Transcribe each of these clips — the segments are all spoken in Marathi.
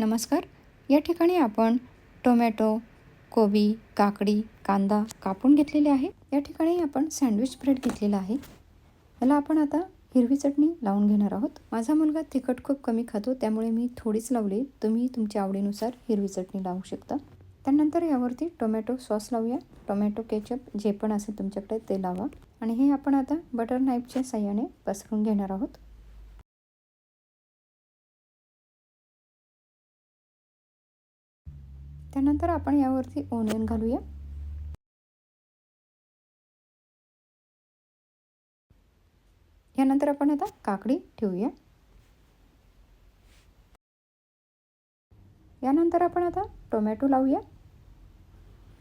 नमस्कार. या ठिकाणी आपण टोमॅटो कोबी काकडी कांदा कापून घेतलेले आहे. या ठिकाणी आपण सँडविच ब्रेड घेतलेला आहे. याला आपण आता हिरवी चटणी लावून घेणार आहोत. माझा मुलगा तिखट खूप कमी खातो त्यामुळे मी थोडीच लावली. तुम्ही तुमच्या आवडीनुसार हिरवी चटणी लावू शकता. त्यानंतर यावरती टोमॅटो सॉस लावूया. टोमॅटो केचप जे पण असेल तुमच्याकडे ते लावा. आणि हे आपण आता बटर नाईफच्या साह्याने पसरून घेणार आहोत. त्यानंतर आपण यावरती ओनियन घालूया. यानंतर आपण आता काकडी ठेवूया. यानंतर आपण आता टोमॅटो लावूया.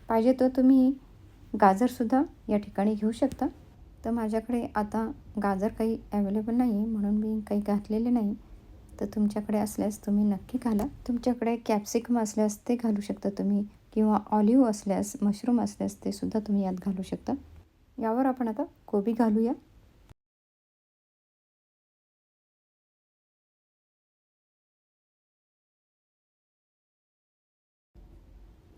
पाहिजे तर तुम्ही गाजरसुद्धा या ठिकाणी घेऊ शकता. तर माझ्याकडे आता गाजर काही अवेलेबल नाही आहे म्हणून मी काही घातलेले नाही. तर तुमच्याकडे असल्यास तुम्ही नक्की घाला. तुमच्याकडे कॅप्सिकम असल्यास ते घालू शकता तुम्ही किंवा ऑलिव्ह असल्यास मशरूम असल्यास ते सुद्धा तुम्ही यात घालू शकता. यावर आपण आता कोबी घालूया.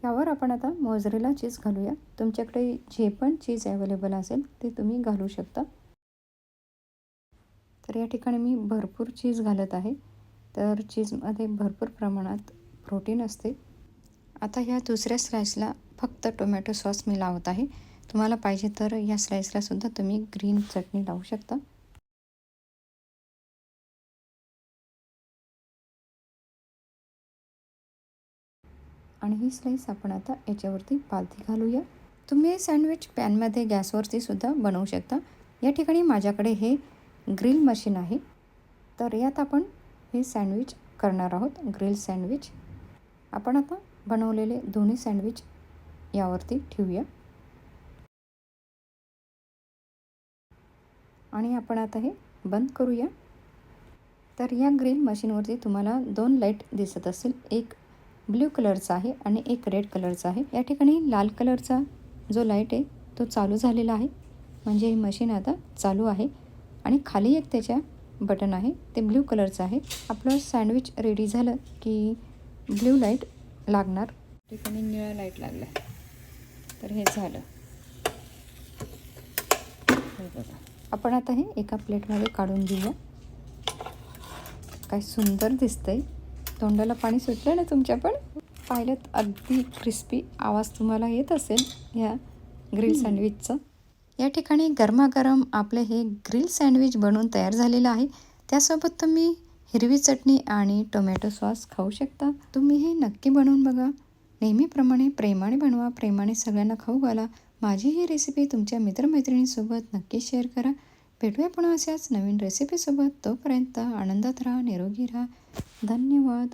यावर आपण आता मोजरेला चीज घालूया. तुमच्याकडे जे पण चीज अवेलेबल असेल ते तुम्ही घालू शकता. तर या ठिकाणी मी भरपूर चीज घालत आहे. तर चीजमध्ये भरपूर प्रमाणात प्रोटीन असते. आता ह्या दुसऱ्या स्लाईसला फक्त टोमॅटो सॉस मी लावत आहे. तुम्हाला पाहिजे तर या स्लाईसलासुद्धा तुम्ही ग्रीन चटणी लावू शकता. आणि ही स्लाईस आपण आता याच्यावरती पालथी घालूया. तुम्ही सँडविच पॅनमध्ये गॅसवरती सुद्धा बनवू शकता. या ठिकाणी माझ्याकडे हे ग्रिल मशीन आहे. तर यात आपण हे सँडविच करणार आहोत. Grill sandwich. आपण आता बनवलेले दोन्ही सँडविच यावरती ठेवूया. आणि आपण आता हे बंद करूया. तर या ग्रिल मशीनवरती तुम्हाला दोन लाइट दिसत असेल. एक ब्ल्यू कलरचा आहे आणि एक रेड कलरचा आहे. या ठिकाणी लाल कलरचा जो लाइट आहे तो चालू झालेला आहे. म्हणजे हे मशीन आता चालू आहे. आणि खाली एक त्याच्या बटन आहे ते ब्ल्यू कलरचं आहे. आपलं सँडविच रेडी झालं की ब्ल्यू लाइट लागणार. ठिकाणी निळा लाइट लागला तर हे झालं. बघा. आपण आता हे एका प्लेटमध्ये काढून घेऊया. काय सुंदर दिसतंय. तोंडाला पाणी सुटलं ना तुमच्या पण? पाहिलं अगदी क्रिस्पी आवाज तुम्हाला येत असेल या ग्रिल सँडविचचं या ठिकाणी गरमागरम आपले हे ग्रिल सँडविच बनवून तयार झालेलं आहे. त्यासोबत तुम्ही हिरवी चटणी आणि टोमॅटो सॉस खाऊ शकता. तुम्ही हे नक्की बनवून बघा. नेहमीप्रमाणे प्रेमाने बनवा प्रेमाने सगळ्यांना खाऊ घाला. माझी ही रेसिपी तुमच्या मित्रमैत्रिणींसोबत नक्की शेअर करा. भेटूया पुन्हा अशाच नवीन रेसिपीसोबत तोपर्यंत आनंदात राहा निरोगी राहा. धन्यवाद.